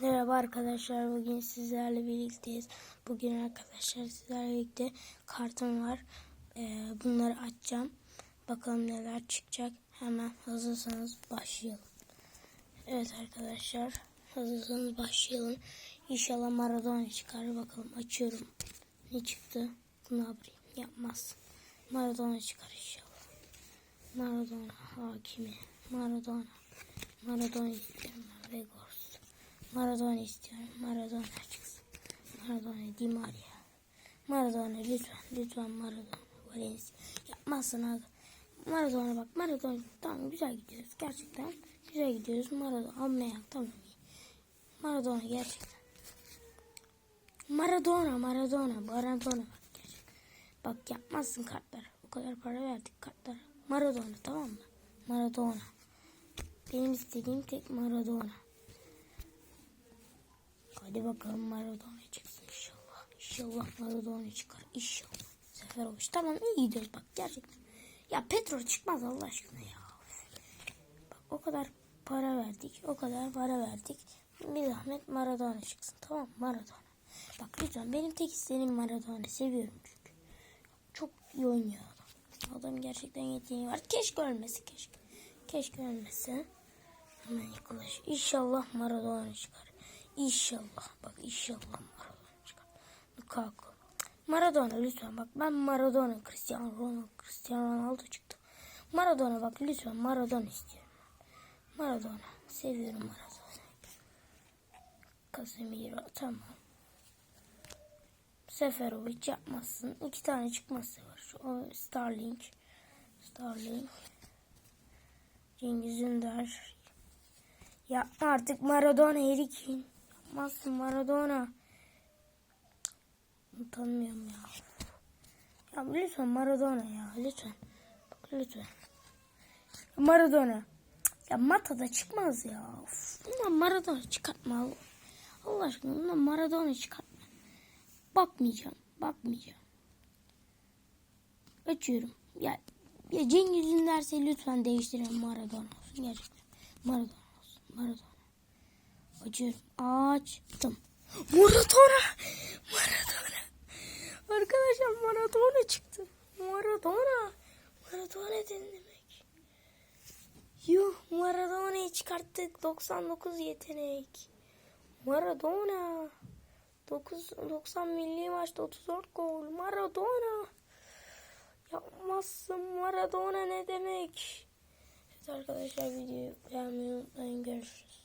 Merhaba arkadaşlar. Bugün sizlerle birlikteyiz. Bugün arkadaşlar sizlerle birlikte kartım var. Ee, bunları açacağım. Bakalım neler çıkacak. Hemen hazırsanız başlayalım. Evet arkadaşlar. Hazırsanız başlayalım. İnşallah Maradona çıkar. Bakalım açıyorum. Ne çıktı? Yapayım? Yapmaz. Maradona çıkar inşallah. Maradona hakimi. Maradona. Maradona istiyorum ben. Vegors. Maradona istiyorum. Maradona çıksın. Maradona Di Maria. Maradona lütfen. Lütfen Maradona. Valencia. Yapmazsın abi. Maradona bak. Maradona tamam güzel gidiyoruz. Gerçekten güzel gidiyoruz. Maradona almaya tamam. Maradona gerçekten. Maradona Maradona Maradona bak gerçekten. Bak yapmazsın kartlar. O kadar para verdik kartlara. Maradona tamam mı? Maradona. Benim istediğim tek Maradona. Hadi bakalım Maradona çıksın inşallah. İnşallah Maradona çıkar. İnşallah. Sefer olmuş. Tamam iyi gidiyoruz bak gerçekten. Ya Petro çıkmaz Allah aşkına ya. Bak o kadar para verdik. O kadar para verdik. Bir zahmet Maradona çıksın. Tamam Maradona. Bak lütfen benim tek istediğim Maradona. Seviyorum çünkü. Çok iyi oynuyor adam. Adam gerçekten yeteneği var. Keşke ölmesi keşke. Keşke ölmese. Hemen yaklaş. İnşallah Maradona çıkar. İnşallah. Bak inşallah Maradona çıkar. Lukaku. Maradona lütfen bak ben Maradona Cristiano Ronaldo Cristiano Ronaldo çıktı. Maradona bak lütfen Maradona istiyorum. Maradona. Seviyorum Maradona. Casemiro tamam. Seferovic yapmazsın. İki tane çıkması var. Şu Starlink. Starlink. Cengiz Ünder. Yapma artık Maradona Erikin. Yapmazsın Maradona. Tanımıyorum ya. Ya lütfen Maradona ya lütfen. Bak lütfen. Maradona. Ya Mata da çıkmaz ya. Of, bundan Maradona çıkartma Allah. Aşkına bundan Maradona çıkartma. Bakmayacağım. Bakmayacağım. Açıyorum. Ya, ya Cengiz Ünder'se lütfen değiştirelim Maradona olsun. Gerçekten. Maradona olsun. Maradona. Açıyorum. Açtım. Maradona. Maradona. Arkadaşlar Maradona çıktı. Maradona ne demek? Yuh Maradona'yı çıkarttık. 99 yetenek. Maradona. 9, 90 milli maçta 34 gol. Maradona. Yapmazsın Maradona ne demek? Evet arkadaşlar videoyu beğenmeyi unutmayın. Görüşürüz.